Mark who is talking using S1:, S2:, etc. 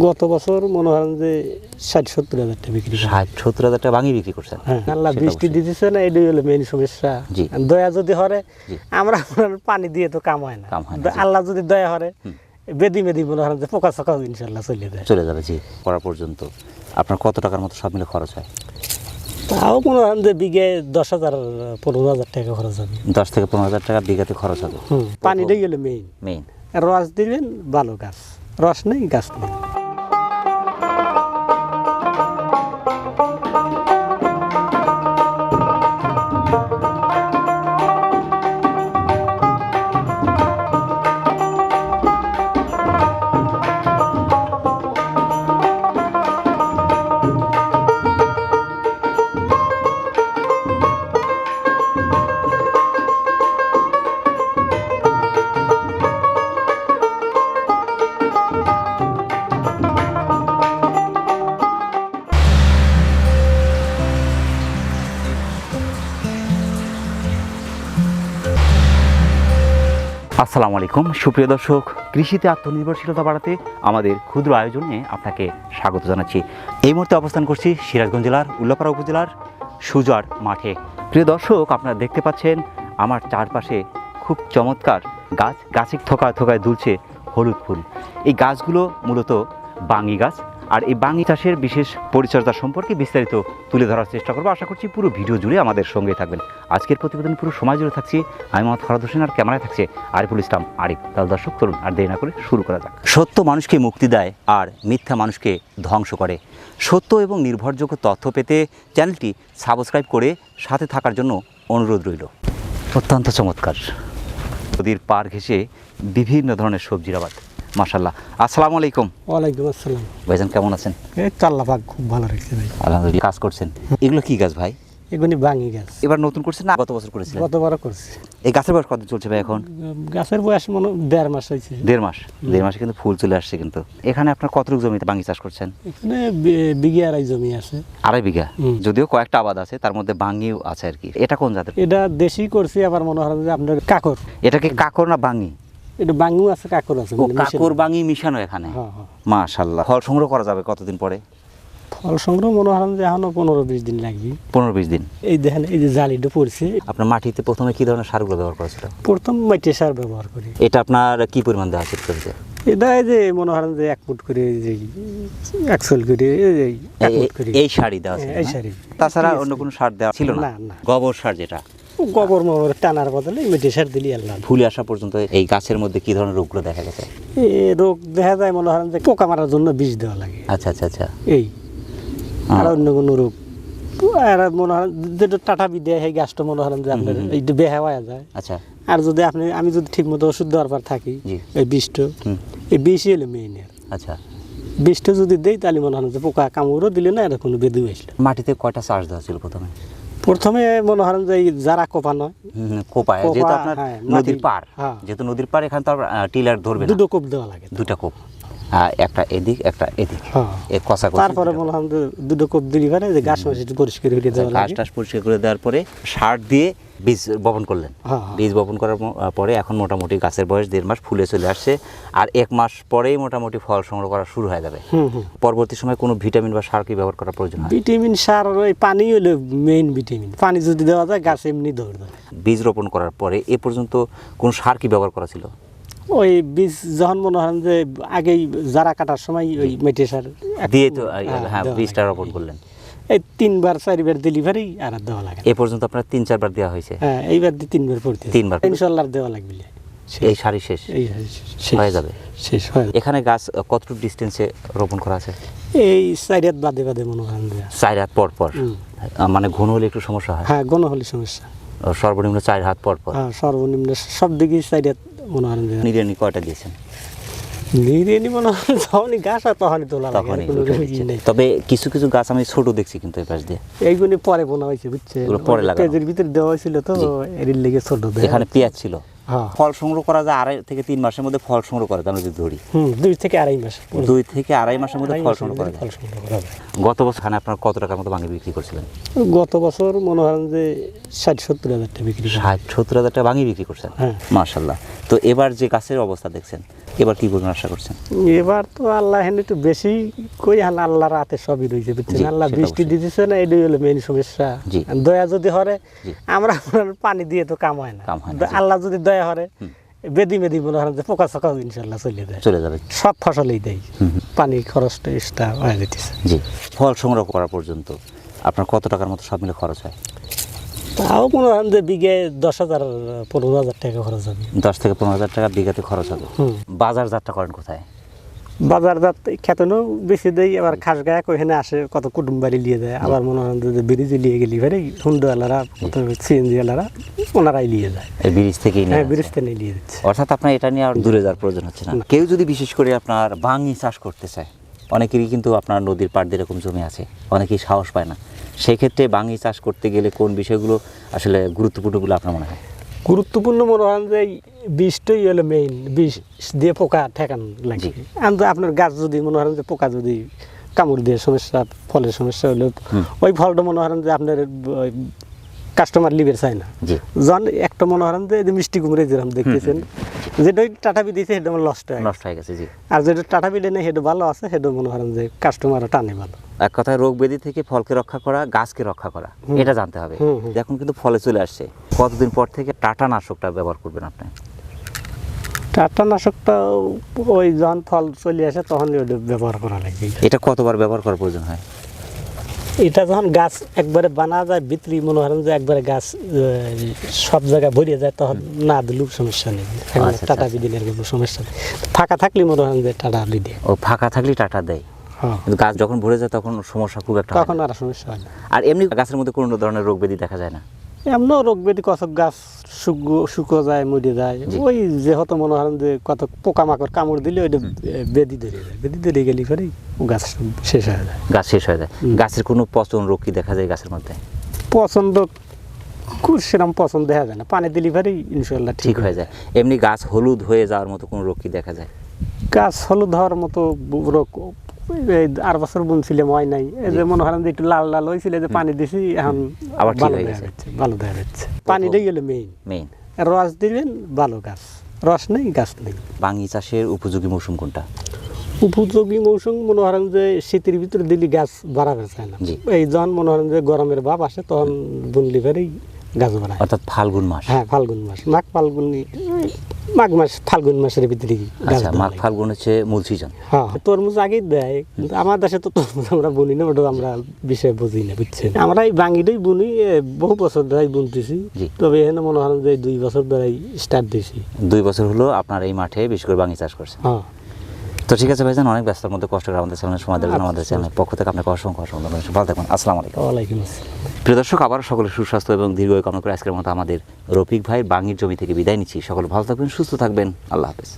S1: গত বছর মনে হয় যে ষাট সত্তর হাজার টাকা বিক্রি করি।
S2: ষাট সত্তর হাজার টাকা ভাঙি বিক্রি করছেন।
S1: হ্যাঁ আল্লাহ বৃষ্টি দিতেছে না এটাই হলো মেইন সমস্যা।
S2: জি।
S1: দয়া যদি হরে আমরা আপনার পানি দিয়ে তো কাম হয় না। আল্লাহ যদি দয়া হরে বেদি মেদি মনে হয় যে পোকা চোকা ইনশাল্লাহ চলে যায়।
S2: চলে যাবে জি করা পর্যন্ত। আপনার কত টাকার মতো সব মিলে খরচ হয়?
S1: তাও মনে হয় যে বিঘে দশ হাজার পনেরো হাজার টাকা খরচ হবে।
S2: দশ থেকে পনেরো হাজার টাকা বিঘাতে খরচ হবে।
S1: পানিটাই গেলে মেইন
S2: মেইন
S1: রস দিবেন ভালো গাছ। রস নেই গাছ নেই।
S2: আসসালামু আলাইকুম। সুপ্রিয় দর্শক, কৃষিতে আত্মনির্ভরশীলতা বাড়াতে আমাদের ক্ষুদ্র আয়োজনে আপনাকে স্বাগত জানাচ্ছি। এই মুহূর্তে অবস্থান করছি সিরাজগঞ্জ জেলার উল্লাপাড়া উপজেলার সুজার মাঠে। প্রিয় দর্শক, আপনারা দেখতে পাচ্ছেন, আমার চারপাশে খুব চমৎকার গাছ, গাছে থোকায় থোকায় দুলছে হলুদ ফুল। এই গাছগুলো মূলত বাঙি গাছ আর এই বাঙি চাষের বিশেষ পরিচর্যা সম্পর্কে বিস্তারিত তুলে ধরার চেষ্টা করব। আশা করছি পুরো ভিডিও জুড়ে আমাদের সঙ্গে থাকবেন। আজকের প্রতিবেদন পুরো সময় জুড়ে থাকছি। আমি মোহাম্মদ ফরাদ হোসেন, আর ক্যামেরায় থাকছে আরিফুল ইসলাম। আরিফ, তাহলে দর্শক তরুণ আর দেরি না করে শুরু করা যাক। সত্য মানুষকে মুক্তি দেয় আর মিথ্যা মানুষকে ধ্বংস করে। সত্য এবং নির্ভরযোগ্য তথ্য পেতে চ্যানেলটি সাবস্ক্রাইব করে সাথে থাকার জন্য অনুরোধ রইল। অত্যন্ত চমৎকার। নদীর পার ঘেঁষে বিভিন্ন ধরনের সবজির আবাদ। মাসাল্লাহ আসসালামু আলাইকুম।
S1: ওয়ালাইকুম আসসালাম।
S2: ভাইজান কেমন আছেন?
S1: এই চাল্লা পাক খুব ভালো রেখেছে ভাই।
S2: আলহামদুলিল্লাহ কাজ করছেন। এগুলো কি গাছ ভাই?
S1: এগুলি বাঙি গাছ।
S2: এবার নতুন করছেন না গত বছর করেছিলেন?
S1: গতবারও করছি।
S2: এই গাছের বয়স কত চলছে ভাই এখন?
S1: গাছের বয়স মনে দেড় মাস হয়েছে।
S2: দেড় মাস? দেড় মাসে কিন্তু ফুল চলে আসছে কিন্তু। এখানে আপনার কতটুকু জমিতে বাঙি চাষ করছেন?
S1: এখানে বিঘে আড়াই জমি আছে।
S2: আড়াই বিঘা? যদিও কয়েকটা আবাদ আছে তার মধ্যে বাঙিও আছে আর কি। এটা কোন জাতের?
S1: এটা দেশি করছি আবার মনে হয় যে আপনার কাকর।
S2: এটাকে কাকর না বাঙি
S1: এটা বাঙ্গু আছে কাকর আছে
S2: ও
S1: মানে মিশানো।
S2: কাকর বাঙি মিশানো এখানে?
S1: হ্যাঁ, হ্যাঁ।
S2: মাশাল্লাহ। ফল সংগ্রহ করা যাবে কতদিন পরে?
S1: ফল সংগ্রহ মনে হয় যে এখনও পনেরো বিশ দিন লাগবে।
S2: পনেরো বিশ দিন।
S1: এই দেখেন এই যে জালিটা পড়ছে।
S2: আপনার মাটিতে প্রথমে কি ধরনের সারগুলো ব্যবহার করেছিল
S1: প্রথম মাটি সার ব্যবহার করি।
S2: এটা আপনার কি পরিমাণ দেওয়া ছিল জমিতে?
S1: এটা এই যে মনে হয় যে এক ফুট করে এই যে একশোল করে এই এক
S2: এই-
S1: করে।
S2: এই শাড়ি দেওয়া ছিল
S1: এই শাড়ি।
S2: তাছাড়া অন্য কোনো সার দেওয়া ছিল না। গোবর সার যেটা?
S1: গোবর মোবর টানার বদলে সার দিলি আল্লাহ
S2: ফুলে আসা পর্যন্ত এই গাছের মধ্যে কি ধরনের রোগগুলো দেখা গেছে?
S1: এই রোগ দেখা যায় মনে হয় যে পোকা মারার জন্য বিষ দেওয়া লাগে।
S2: আচ্ছা আচ্ছা আচ্ছা।
S1: এই। আর অন্য কোনো রোগ। আর মনে হয় যেটা টাটা বি দেয় সেই গাছটা মনে হয় যে আপনার এইটা বেহা হয়ে যায়।
S2: আচ্ছা।
S1: আর যদি আপনি আমি যদি ঠিক মতো ওষুধ দেওয়ার পর থাকি। এই বিষটা এই বিষই হলো মেইন
S2: আচ্ছা।
S1: বিষটা যদি দেই তাহলে মনে হয় যে পোকা কামড়ও দিলে না এটা কোনো বেদু আসলো
S2: মাটিতে কয়টা চাষ দেওয়া ছিল প্রথমে?
S1: প্রথমে মনে হয় যে যারা কোপা নয়
S2: কোপায়
S1: কোপা,
S2: যেহেতু আপনার
S1: হ্যাঁ,
S2: নদীর পার
S1: হ্যাঁ।
S2: যেহেতু নদীর পার এখানে তো টিলার ধরবে
S1: দুটো কোপ দেওয়া লাগে।
S2: দুটা কোপ। একটা এদিক একটা এদিক।
S1: হ্যাঁ।
S2: এ কষা
S1: তারপরে মনে হয় যে দুটো কোপ দিলি পারে যে গাছ মাছ একটু পরিষ্কার হয়ে দেওয়া
S2: ঘাস টাস পরিষ্কার করে দেওয়ার পরে সার দিয়ে বীজ বপন করলেন।
S1: হ্যাঁ, হ্যাঁ।
S2: বীজ বপন করার পরে এখন মোটামুটি গাছের বয়স দেড় মাস ফুলে চলে আসছে। আর এক মাস পরেই মোটামুটি ফল সংগ্রহ করা শুরু হয়ে যাবে। পরবর্তী সময় কোনো ভিটামিন বা সার কি ব্যবহার করা প্রয়োজন
S1: ভিটামিন সার আর ওই পানি হলো মেইন ভিটামিন পানি যদি দেওয়া যায় গাছ এমনি দেয়।
S2: বীজ রোপণ করার পরে এ পর্যন্ত কোন সার কি ব্যবহার করা ছিল?
S1: ওই বীজ যখন মনে হয় যে আগেই যারা কাটার সময় ওই মেটে সার
S2: দিয়ে তো
S1: হ্যাঁ,
S2: হ্যাঁ বীজটা রোপণ করলেন।
S1: এই তিনবার চারবার ডেলিভারি আর দেওয়া লাগে
S2: এ পর্যন্ত আপনার তিন চারবার দেওয়া হয়েছে?
S1: হ্যাঁ এইবার দিয়ে তিনবার পড়তে
S2: তিনবার।
S1: ইনশাল্লাহ দেওয়া লাগবে।
S2: এই সারি শেষ?
S1: এই শেষ।
S2: হয়ে যাবে?
S1: শেষ হয়
S2: এখানে গাছ কতটুকু ডিস্টেন্সে রোপণ করা আছে?
S1: এই চারিয়াত বাদে বাদে মনে হয়
S2: হাত পর পর? মানে ঘন হলে একটু সমস্যা হয়?
S1: হ্যাঁ গণ হলে সমস্যা।
S2: সর্বনিম্ন চার হাত পর পর?
S1: হ্যাঁ সর্বনিম্ন সব দিকে চারিয়াত মনে হয়
S2: কয়টা দিয়েছেন?
S1: নিরিয়ানি মনে হয় যখনই গাছ আর তখনই তোলা লাগে
S2: তখনই তবে কিছু কিছু গাছ আমি ছোট দেখছি কিন্তু এই পাশ দিয়ে।
S1: এইগুলি পরে বোনা হয়েছে বুঝছে
S2: পরে লাগানো।
S1: ভিতরে দেওয়া হয়েছিল তো এর লেগে ছোট
S2: এখানে পেঁয়াজ ছিল। ফল সংগ্রহ করা যায় আড়াই থেকে তিন মাসের মধ্যে ফল সংগ্রহ করা যায় আমরা যদি ধরি
S1: দুই থেকে আড়াই মাস।
S2: দুই থেকে আড়াই মাসের মধ্যে ফল সংগ্রহ করা যায়। গত বছর খানে আপনার কত টাকার মতো ভাঙি বিক্রি করছিলেন?
S1: গত বছর মনে হয় যে ষাট সত্তর হাজার টাকা বিক্রি
S2: ষাট সত্তর হাজার টাকা ভাঙি বিক্রি করছেন?
S1: হ্যাঁ।
S2: মার্শাল্লাহ তো এবার যে গাছের অবস্থা দেখছেন এবার কি করবেন আশা করছেন?
S1: এবার তো আল্লাহ হেন একটু বেশি কই হান আল্লাহ রাতে সবই রয়েছে বুঝছেন? আল্লাহ বৃষ্টি দিতেছে না এটাই হলো মেইন সমস্যা। দয়া যদি হরে আমরা আপনার পানি দিয়ে তো কাম হয় না। আল্লাহ যদি দয়া হরে বেদি মেদি মনে হয় যে পোকা চোকা ইনশাল্লাহ চলে যায়।
S2: চলে যাবে।
S1: সব ফসলেই দেয়। পানি খরচটা এক্সট্রা হয়ে যেতেছে।
S2: জি। ফল সংগ্রহ করা পর্যন্ত আপনার কত টাকার মতো সব মিলে খরচ হয়?
S1: তাও মনে হয় যে বিঘে দশ হাজার পনেরো হাজার টাকা খরচ হবে।
S2: দশ থেকে পনেরো হাজার টাকা বিঘাতে খরচ হবে। বাজার যাত্রা করেন কোথায়?
S1: বাজার জাত খেতনও বেশি দেই আবার খাস গায়ে ওখানে আসে কত কুটুম বাড়ি লিয়ে যায়। আবার মনে হয় যে ব্রিজে লিয়ে গেলি ভাই হুন্ডওয়ালারা সিএনজি ওয়ালারা ওনারাই লিয়ে যায়।
S2: ব্রিজ থেকেই নিয়ে
S1: হ্যাঁ ব্রিজ থেকে লিয়ে দিচ্ছে
S2: অর্থাৎ আপনার এটা নিয়ে আর দূরে যাওয়ার প্রয়োজন হচ্ছে না। কেউ যদি বিশেষ করে আপনার বাঙি চাষ করতে চায় অনেকেরই কিন্তু আপনার নদীর পাড় দিয়ে এরকম জমি আছে অনেকেই সাহস পায় না। সেই ক্ষেত্রে বাঙি চাষ করতে গেলে কোন বিষয়গুলো আসলে গুরুত্বপূর্ণ বলে আপনার মনে হয়?
S1: গুরুত্বপূর্ণ মনে হয় যে এই বীজটাই হলো মেইন বীজ দিয়ে পোকা ঠেকান লাগে। আপনার গাছ যদি মনে হয় যে পোকা যদি কামড় দিয়ে সমস্যা ফলের সমস্যা হলে ওই ফলটা মনে হয় যে আপনার কাস্টমার লিবের চায় না। জন একটা মনে হয় যে যে মিষ্টি কুমড়ে যেরকম দেখতেছেন যেটা ওই টাটাবি দিয়েছে সেটা আমার লস্ট হয়
S2: নষ্ট হয়ে গেছে। জি।
S1: আর যেটা টাটাবি নেই সেটা ভালো আছে সেটা মনে হয় যে কাস্টমারও টানে ভালো।
S2: এক কথায় রোগ ব্যাধি থেকে ফলকে রক্ষা করা গাছকে রক্ষা করা এটা জানতে হবে। এখন কিন্তু ফলে চলে আসছে। কতদিন পর থেকে টাটা নাশকটা ব্যবহার করবেন আপনি?
S1: টাটা নাশকটা ওই যখন ফল চলে আসে তখন ব্যবহার করা লাগে।
S2: এটা কতবার ব্যবহার করার প্রয়োজন হয়?
S1: এটা যখন গাছ একবারে বানা যায় ভিতরি মনে হয় যে একবারে গাছ সব জায়গায় ভরিয়ে যায় তখন না দিলেও সমস্যা নেই।
S2: আচ্ছা,
S1: টাটা
S2: আচ্ছা।
S1: বিদিনের কোনো সমস্যা নেই। ফাঁকা থাকলে মনে হয় যে টাটা দিয়ে
S2: ও ফাঁকা থাকলে টাটা দেয়।
S1: হ্যাঁ।
S2: কিন্তু গাছ যখন ভরে যায় তখন সমস্যা খুব একটা
S1: তখন আর সমস্যা হয় না।
S2: আর এমনি গাছের মধ্যে কোনো ধরনের রোগ ব্যাধি দেখা যায় না।
S1: এমনও রোগ ব্যাধি কত গাছ শুকো শুকো যায় মরে যায়। ওই যেহেতু মনে হয় যে কত পোকামাকড় কামড় দিলে ওইটা বেদি ধরে যায়। বেদি ধরে গেলে পরেই ও গাছ শেষ হয়ে যায়।
S2: গাছ শেষ হয়ে যায়। গাছের কোনো পচন রোগ কি দেখা যায় গাছের মধ্যে?
S1: পছন্দ খুব সেরকম পছন্দ দেখা যায় না। পানি দিলে ইনশাল্লাহ
S2: ঠিক হয়ে যায়। এমনি গাছ হলুদ হয়ে যাওয়ার মতো কোনো রোগ কি দেখা যায়?
S1: গাছ হলুদ হওয়ার মতো রোগ আর বছর বুনছিলাম হয় নাই। এই যে মনে করেন যে একটু লাল লাল হয়েছিল যে পানি দিছি এখন
S2: আবার
S1: ভালো দেখা যাচ্ছে ভালো দেখা যাচ্ছে। পানিটাই গেলে মেইন
S2: মেইন
S1: রস দিবেন ভালো গাছ। রস নেই গাছ নেই।
S2: বাঙি চাষের উপযোগী মৌসুম কোনটা?
S1: উপযোগী মৌসুম মনে করেন যে শীতের ভিতরে দিলে গাছ বাড়াবে চায় না। এই যখন মনে করেন যে গরমের ভাব আসে তখন বুনলি ফেরেই গাছ বাড়ায়।
S2: অর্থাৎ ফাল্গুন মাস।
S1: হ্যাঁ ফাল্গুন মাস। মাঘ ফাল্গুন মাঘ মাস ফাল্গুন মাসের ভিতরে
S2: আচ্ছা মাঘ ফাল্গুন হচ্ছে মূল সিজন
S1: হ্যাঁ তরমুজ আগেই দেয় কিন্তু আমার দেশে তো তরমুজ আমরা বুনি না ওটা আমরা বিষয় বুঝি না বুঝছেন? আমরা এই বাঙিটাই বুনি বহু বছর ধরে বুনতেছি। তবে এখানে মনে হয় যে দুই বছর ধরে স্টার্ট দিছি
S2: দুই বছর হলো আপনার এই মাঠে বেশি করে বাঙি চাষ করছে
S1: হ্যাঁ।
S2: তো ঠিক আছে ভাইজান অনেক ব্যস্তর মধ্যে কষ্ট করে আমাদের চ্যানেলে সময় দিলেন আমাদের
S1: চ্যানেল
S2: চ্যানেলের পক্ষ থেকে আপনাকে অসংখ্য অসংখ্য ধন্যবাদ। ভালো থাকবেন আসসালামু আলাইকুম।
S1: ওয়ালাইকুম আসসালাম।
S2: প্রিয় দর্শক আবারও সকলে সুস্বাস্থ্য এবং দীর্ঘ কামনা করে আজকের মতো আমাদের রফিক ভাই বাঙির জমি থেকে বিদায় নিচ্ছি। সকলে ভালো থাকবেন সুস্থ থাকবেন। আল্লাহ হাফেজ।